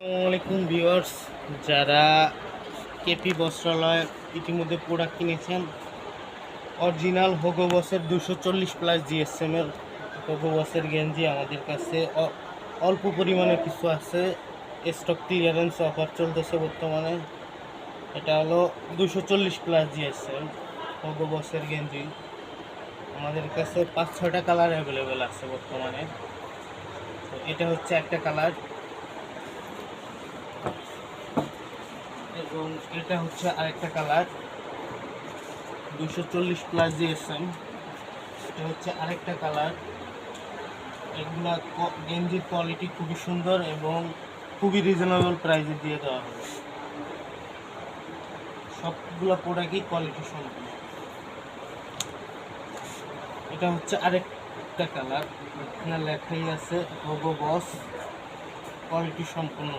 আসসালামু আলাইকুম ভিউয়ার্স, যারা কেপি বস্ত্রালয় ইতিমধ্যে প্রোডাক্ট কিনেছেন অরিজিনাল হোগো বসের দুশো চল্লিশ প্লাস জিএসএম এর হোগো বসের গেঞ্জি আমাদের কাছে অল্প পরিমাণে কিছু আছে। স্টক ক্লিয়ারেন্স অফার চলতেছে বর্তমানে। এটা হলো দুশো চল্লিশ প্লাস জিএসএম হোগো বসের গেঞ্জি। আমাদের কাছে পাঁচ ছয়টা কালার অ্যাভেলেবেল আছে বর্তমানে। এটা হচ্ছে একটা কালার এবং এটা হচ্ছে আরেকটা কালার দুশো চল্লিশ প্লাস জিএসএম এটা হচ্ছে আরেকটা কালার এগুলা গেঞ্জির কোয়ালিটি খুবই সুন্দর এবং খুবই রিজনেবল প্রাইসে দিয়ে দেওয়া হবে। সবগুলো প্রোডাক্টই কোয়ালিটি সম্পূর্ণ এটা হচ্ছে আরেকটা কালার এখানে লেখাই আছে হোগো বস কোয়ালিটি সম্পূর্ণ